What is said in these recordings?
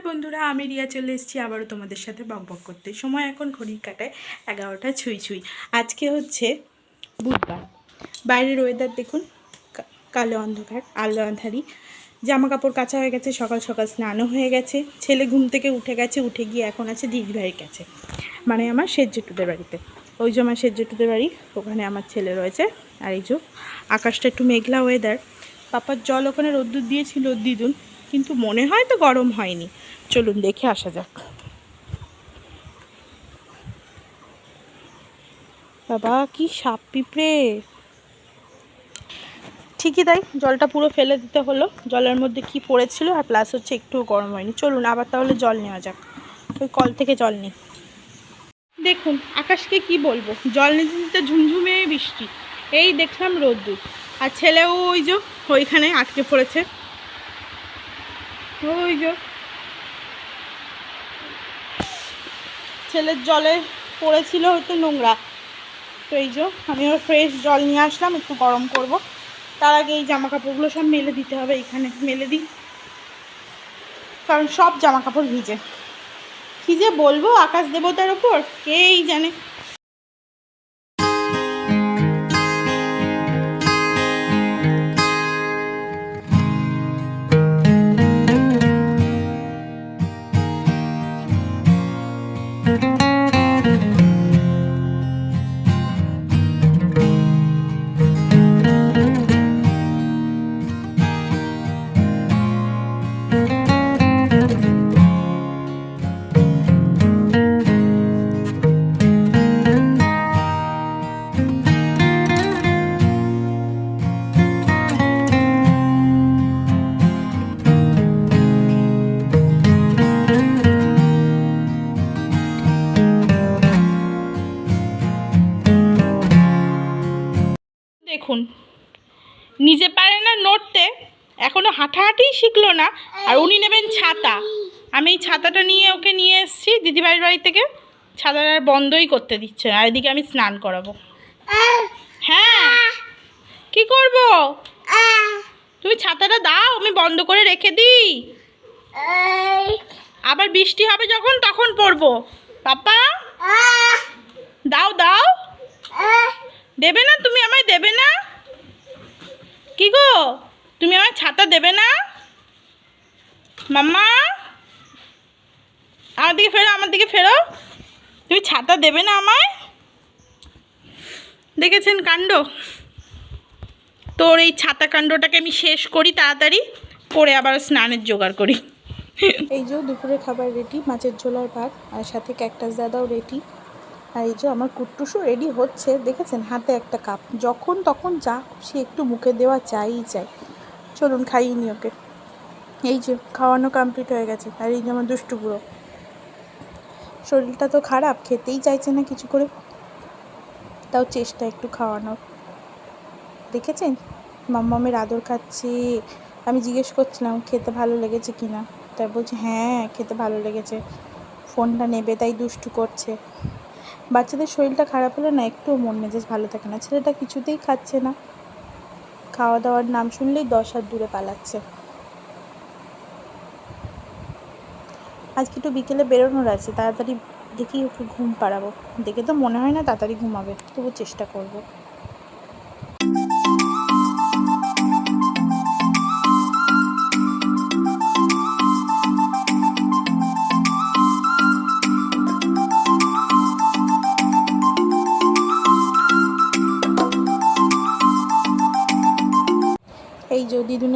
নমস্কার বন্ধুরা, আমি রিয়া চলে এসেছি আবারও তোমাদের সাথে বক বক করতে। সময় এখন ঘড়ির কাটায় এগারোটা ছুঁই ছুঁই। আজকে হচ্ছে বুধবার। বাইরের ওয়েদার দেখুন কালো অন্ধকার, আলো আন্ধারি জামা কাপড় কাচা হয়ে গেছে, সকাল সকাল স্নানও হয়ে গেছে। ছেলে ঘুম থেকে উঠে গেছে, উঠে গিয়ে এখন আছে দিদি ভাইয়ের কাছে। মানে আমার সেজ্জেটুদের বাড়িতে। ওই যে আমার সেজ্জেটুদের বাড়ি, ওখানে আমার ছেলে রয়েছে। আর এই যে আকাশটা একটু মেঘলা ওয়েদার পাপার জল ওখানে রোদ্দুর দিয়েছিল দিদুন। কিন্তু মনে হয় তো গরম হয়নি। চলুন দেখে আসা যাক। বাবা, কি সাপ পিঁপড়ে। ঠিকই তাই, জলটা পুরো ফেলে দিতে হলো। জলের মধ্যে কি পড়েছিল, আর প্লাস হচ্ছে একটুও গরম হয়নি। চলুন আবার তাহলে জল নেওয়া যাক। ওই কল থেকে জল নিই। দেখুন, আকাশকে কি বলব? জল নিতে নিতে ঝুমঝুমে বৃষ্টি। এই দেখলাম রোদ্দুর। আর ছেলেও ওই যে ওইখানে আটকে পড়েছে। ওই ছেলের জলে পড়েছিল হয়তো নোংরা। তো এই যে, আমি ওর ফ্রেশ জল নিয়ে আসলাম, একটু গরম করব। তার আগে এই জামা কাপড়গুলো সব মেলে দিতে হবে, এখানে মেলে দিই। কারণ সব জামা কাপড় ভিজে। কি যে বলব, আকাশ দেবতার ওপর কেই জানে? দেখুন। নিজে পারে না নড়তে, এখনও হাঁটাহাঁটিই শিখলো না, আর উনি নেবেন ছাতা। আমি এই ছাতাটা নিয়ে ওকে নিয়ে এসেছি, দিদিভাইয়ের বাড়ি থেকে। ছাতাটা বন্ধই করতে দিচ্ছে আর এদিকে আমি স্নান করাবো। হ্যাঁ কি করব? তুমি ছাতাটা দাও, আমি বন্ধ করে রেখে দিই। আবার বৃষ্টি হবে যখন, তখন পড়ব পাপা, দাও দাও। দেবে না? তুমি আমায় দেবে না? কি গো? তুমি আমায় ছাতা দেবে না? মাম্মা? আমার দিকে ফেরো, আমার দিকে ফেরো। তুমি ছাতা দেবে না আমায়? দেখেছেন কাণ্ড? তোর এই ছাতা কাণ্ডটাকে আমি শেষ করি তাড়াতাড়ি করে আবার স্নানের জোগাড় করি। এই যে দুপুরে খাবার রেডি, মাছের ঝোলার ভাত, আর সাথে ক্যাকটাস দাদাও রেডি আর এই যে আমার কুট্টুসও রেডি হচ্ছে, দেখেছেন? হাতে একটা কাপ যখন তখন যা খুশি একটু মুখে দেওয়া চাইই চাই। চলুন, খাইয়ে নি ওকে। এই যে, খাওয়ানো কমপ্লিট হয়ে গেছে। আর এই যে আমার দুষ্টু বুড়ো শরীরটা তো খারাপ, খেতেই চাইছে না কিছু করে। তাও চেষ্টা একটু খাওয়ানোর। দেখেছেন? মাম্মামের আদর খাচ্ছে। আমি জিজ্ঞেস করছিলাম, খেতে ভালো লেগেছে কি না? তাই বলছে হ্যাঁ খেতে ভালো লেগেছে। ফোনটা নেবে, তাই দুষ্টু করছে। বাচ্চাদের শরীরটা খারাপ হলে না একটুও মন মেজাজ ভালো থাকে না। ছেলেটা কিছুতেই খাচ্ছে না। খাওয়া দাওয়ার নাম শুনলেই দশ হাত দূরে পালাচ্ছে। আজকে একটু বিকেলে বেরোনোর আছে, তাড়াতাড়ি দেখি ওকে ঘুম পাড়াবো। দেখে তো মনে হয় না তাড়াতাড়ি ঘুমাবে, তবু চেষ্টা করব।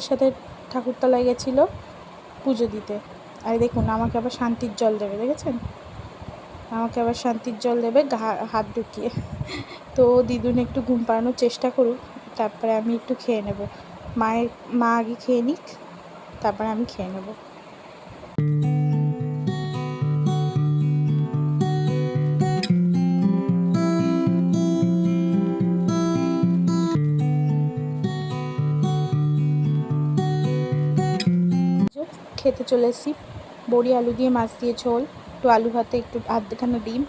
দিদুনের সাথে ঠাকুরতলায় গেছিল পুজো দিতে। আর দেখুন, আমাকে আবার শান্তির জল দেবে, দেখেছেন? আমাকে আবার শান্তির জল দেবে হাত ঢুকিয়ে। তো দিদুন একটু ঘুম পাড়ানোর চেষ্টা করুক, তারপরে আমি একটু খেয়ে নেব। মায়ের, মা আগে খেয়ে নিক, তারপরে আমি খেয়ে নেব। খেতে চলে এসেছি। বড়ি, আলু দিয়ে মাছ দিয়ে ঝোল। একটু আলু ভাতে, একটু আধখানা ডিম।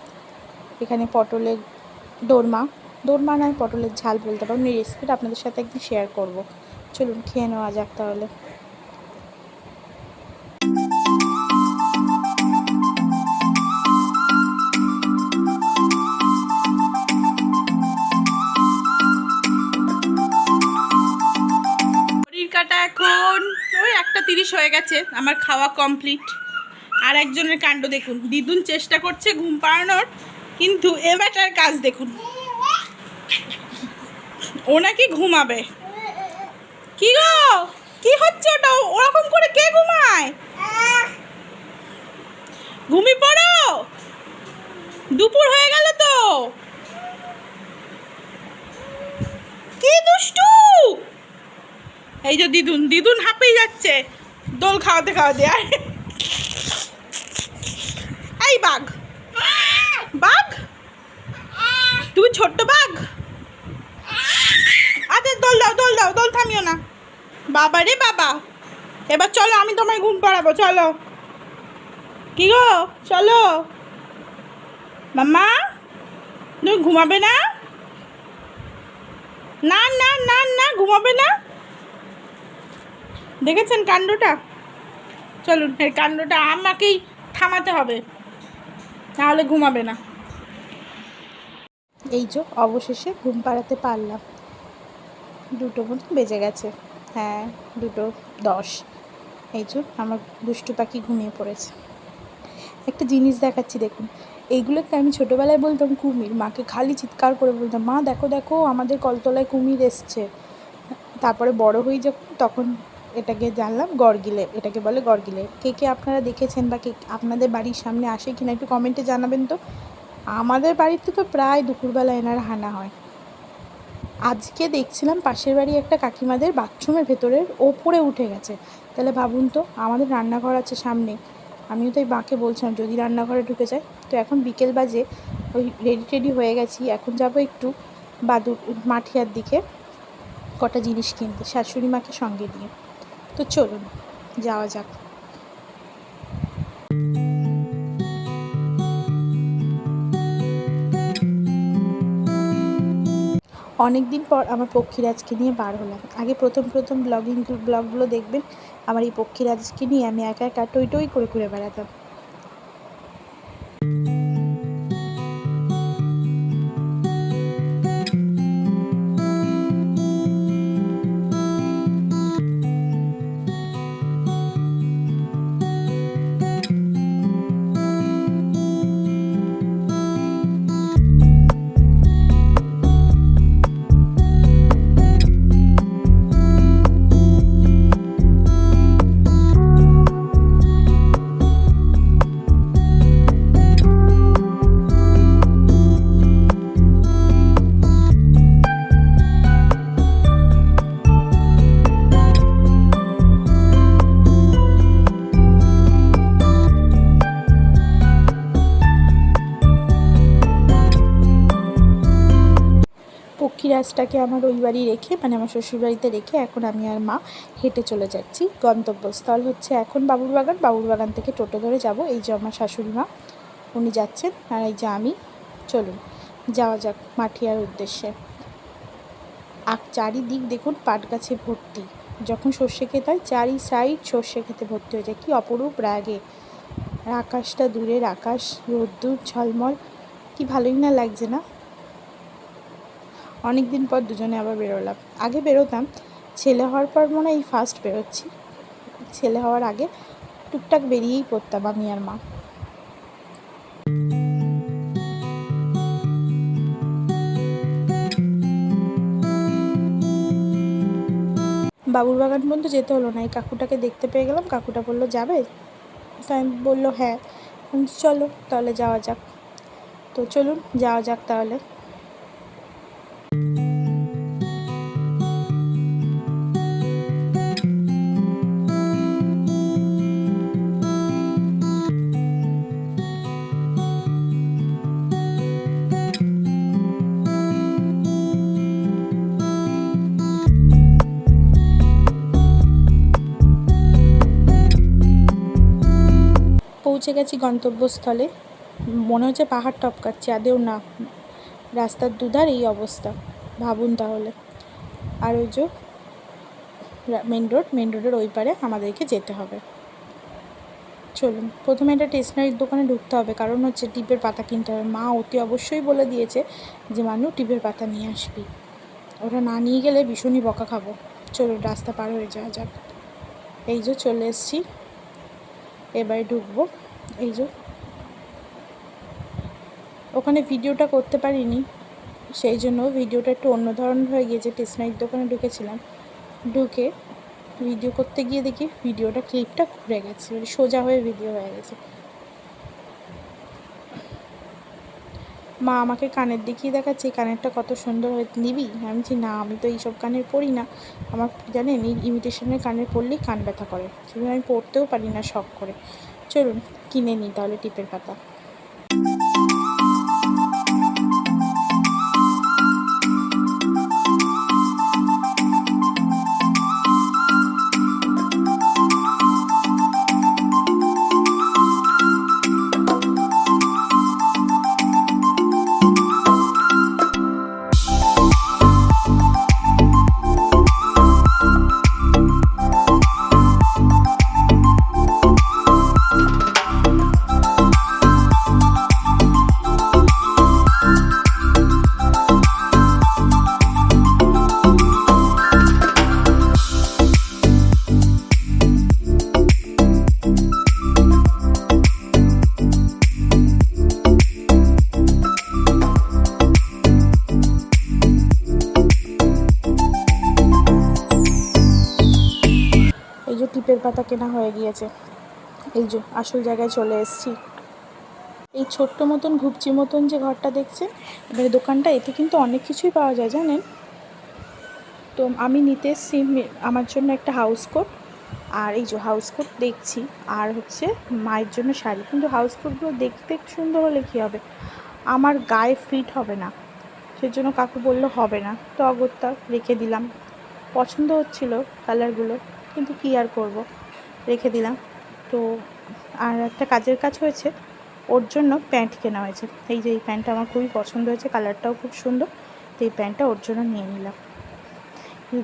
এখানে পটলের দোরমা। দোরমা নয়, পটলের ঝাল বলতে পারব এই রেসিপিটা আপনাদের সাথে একদিন শেয়ার করব। চলুন, খেয়ে নেওয়া যাক তাহলে। বেলাটা এখন, ওই একটা তিরিশ হয়ে গেছে, আমার খাওয়া কমপ্লিট আর একজনের কাণ্ড দেখুন, দিদুন চেষ্টা করছে ঘুম পাড়ানোর, কিন্তু এ বেটার কাজ দেখুন। ও নাকি ঘুমাবে। কি গো? কি হচ্ছে ওটা? ওরকম করে কে ঘুমায়? ঘুমি পড়ো। দুপুর হয়ে গেল তো কি দুষ্টু এই যে দিদুন দিদুন হাঁপিয়ে যাচ্ছে। দোল খাওয়াতে খাওয়াতে আর এই বাঘ। বাঘ? তুমি ছোট্ট বাঘ? আচ্ছা দোল দাও দোল দাও, দোল থামিও না। বাবা রে বাবা। এবার চলো, আমি তোমায় ঘুম পাড়াবো, চলো। কি গো? চলো। মাম্মা, তুমি ঘুমাবে না? না না না না, ঘুমাবে না? দেখেছেন কাণ্ডটা? চলুন, এই কাণ্ডটা আমাকেই থামাতে হবে। নাহলে ঘুমাবে না। এই যে, অবশেষে ঘুম পাড়াতে পারলাম। দুটো মতো বেজে গেছে। হ্যাঁ দুটো দশ। এই যে, আমার দুষ্টু পাখি ঘুমিয়ে পড়েছে। একটা জিনিস দেখাচ্ছি, দেখুন। এইগুলোকে আমি ছোটোবেলায় বলতাম কুমির, মাকে খালি চিৎকার করে বলতাম, মা, দেখো দেখো, আমাদের কলতলায় কুমির এসছে। তারপরে বড় হই যখন, তখন এটাকে জানলাম গড়গিলে এটাকে বলে গড়গিলে কে কে আপনারা দেখেছেন বা কে আপনাদের বাড়ির সামনে আসে কিনা একটু কমেন্টে জানাবেন তো। আমাদের বাড়িতে তো প্রায় দুপুরবেলা এনার হানা হয়। আজকে দেখছিলাম পাশের বাড়ি একটা কাকিমাদের বাথরুমের ভেতরের ওপরে উঠে গেছে। তাহলে ভাবুন তো, আমাদের রান্নাঘর আছে সামনে। আমিও তাই মাকে বলছিলাম, যদি রান্নাঘরে ঢুকে যায়। তো এখন বিকেল বাজে, ওই রেডি টেডি হয়ে গেছি। এখন যাব একটু বাদুর মাঠিয়ার দিকে কটা জিনিস কিনতে, শাশুড়ি মাকে সঙ্গে নিয়ে তো চলুন, যাওয়া যাক। অনেক দিন পর আমার পক্ষীরাজকে নিয়ে বার হলাম। আগে প্রথম প্রথম ব্লগিং ব্লগগুলো দেখবেন, আমার এই পক্ষীরাজকে নিয়ে আমি একা একা টই টই করে ঘুরে বেড়াতাম। পক্ষীরাজটাকে আমার ওই বাড়ি রেখে মানে আমার শ্বশুরবাড়িতে রেখে এখন আমি আর মা হেঁটে চলে যাচ্ছি। গন্তব্যস্থল হচ্ছে এখন বাবুর বাগান বাবুর বাগান থেকে টোটো ধরে যাব। এই যে আমার শাশুড়ি মা, উনি যাচ্ছেন আর এই যে আমি। চলুন, যাওয়া যাক মাঠিয়ার উদ্দেশ্যে। আর চারিদিক দেখুন পাট গাছে ভর্তি। যখন সর্ষে খেতে হয়, চারি সাইড সর্ষে খেতে ভর্তি হয়ে যায়। কি অপরূপ রাগে। আর আকাশটা দূরের আকাশ, রোদ্দুর, ঝলমল। কি ভালোই না লাগছে না? অনেক দিন পর দুজনে আবার বেরোলাম। আগে বেরোতাম, ছেলে হওয়ার পর মনে হয় এই ফার্স্ট বেরোচ্ছি। ছেলে হওয়ার আগে টুকটাক বেরিয়েই পড়তাম আমি আর মা। বাবুর বাগান পর্যন্ত যেতে হলো না, এই কাকুটাকে দেখতে পেয়ে গেলাম। কাকুটা বলল, যাবে? তাই আমি বলল হ্যাঁ। চলো, তাহলে যাওয়া যাক। তো চলুন, যাওয়া যাক তাহলে। পৌঁছে গেছি গন্তব্যস্থলে। মনে হচ্ছে পাহাড় টপকাচ্ছে, আদেও না। রাস্তার দুধার এই অবস্থা। ভাবুন তাহলে। আর ওই যে মেন রোড মেন রোডের ওই পারে আমাদেরকে যেতে হবে। চলুন, প্রথমে একটা স্টেশনারির দোকানে ঢুকতে হবে, কারণ হচ্ছে টিপের পাতা কিনতে হবে। মা অতি অবশ্যই বলে দিয়েছে যে, মানু, টিপের পাতা নিয়ে আসবি। ওটা না নিয়ে গেলে ভীষণই বকা খাব। চলুন, রাস্তা পার হয়ে যাওয়া যাক। এই যে চলে এসছি। এবারে ঢুকবো। এই যে। ওখানে ভিডিওটা করতে পারিনি, সেই জন্য ভিডিওটা একটু অন্য ধরনের হয়ে গিয়েছে। টেসনারির দোকানে ঢুকেছিলাম, ঢুকে ভিডিও করতে গিয়ে দেখি ভিডিওটা ক্লিপটা ঘুরে গেছে মানে সোজা হয়ে ভিডিও হয়ে গেছে। মা আমাকে কানের দেখিয়ে দেখাচ্ছে, এই কানেরটা কত সুন্দর হয়ে, নিবি? আমি বলছি, না, আমি তো এইসব কানের পরি না। আমার জানেন, এই ইমিটেশনের কানের পরলেই কান ব্যথা করে সেগুলো আমি পরতেও পারি না শখ করে। চলুন কিনে নিই তাহলে টিপের পাতা টিপের হয়ে গিয়েছে। এই যে, আসল জায়গায় চলে এসেছি। এই ছোট্ট মতন ঘুপচি মতন যে ঘরটা দেখছেন, এবারে দোকানটা, এতে কিন্তু অনেক কিছুই পাওয়া যায়, জানেন? তো আমি নিতে এসেছি আমার জন্য একটা হাউস কোট আর এই যে হাউস কোট দেখছি। আর হচ্ছে মায়ের জন্য শাড়ি। কিন্তু হাউস কোটগুলো দেখতে সুন্দর হলে কী হবে? আমার গায়ে ফিট হবে না। সেজন্য কাকু বলল, হবে না। তো অগত্যা রেখে দিলাম। পছন্দ হচ্ছিল কালারগুলো কিন্তু কী আর করব? রেখে দিলাম। তো আর একটা কাজের কাজ হয়েছে, ওর জন্য প্যান্ট কেনা হয়েছে। এই যে, এই প্যান্টটা আমার খুবই পছন্দ হয়েছে, কালারটাও খুব সুন্দর। তো এই প্যান্টটা ওর জন্য নিয়ে নিলাম।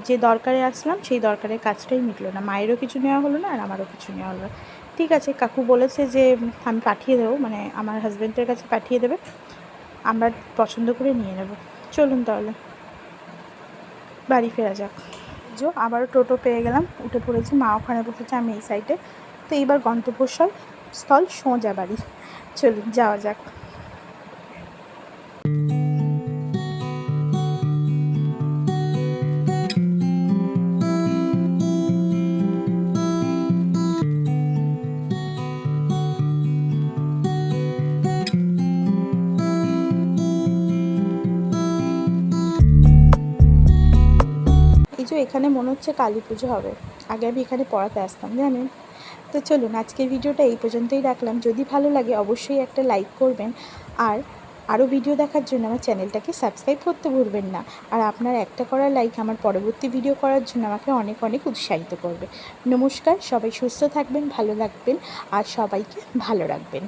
যে দরকারে আসলাম, সেই দরকারের কাজটাই মিটলো না। মায়েরও কিছু নেওয়া হলো না, আর আমারও কিছু নেওয়া হলো না। ঠিক আছে, কাকু বলেছে যে, আমি পাঠিয়ে দেবো মানে আমার হাজব্যান্ডের কাছে পাঠিয়ে দেবে। আমরা পছন্দ করে নিয়ে নেব। চলুন তাহলে, বাড়ি ফেরা যাক। যো আবারও টোটো পেয়ে গেলাম, উঠে পড়েছি, মা ওখানে বসেছে, আমি এই সাইডে তো এইবার গন্তব্যস্থল, স্থল সোজা বাড়ি। চলুন, যাওয়া যাক। যে এখানে মনে হচ্ছে কালী পুজো হবে। আগে আমি এখানে পড়াতে আসতাম, জানেন? তো চলুন, আজকের ভিডিওটা এই পর্যন্তই রাখলাম। যদি ভালো লাগে, অবশ্যই একটা লাইক করবেন। আর আরও ভিডিও দেখার জন্য আমার চ্যানেলটাকে সাবস্ক্রাইব করতে ভুলবেন না। আর আপনার একটা করা লাইক আমার পরবর্তী ভিডিও করার জন্য আমাকে অনেক অনেক উৎসাহিত করবে। নমস্কার, সবাই সুস্থ থাকবেন, ভালো থাকবেন, আর সবাইকে ভালো রাখবেন।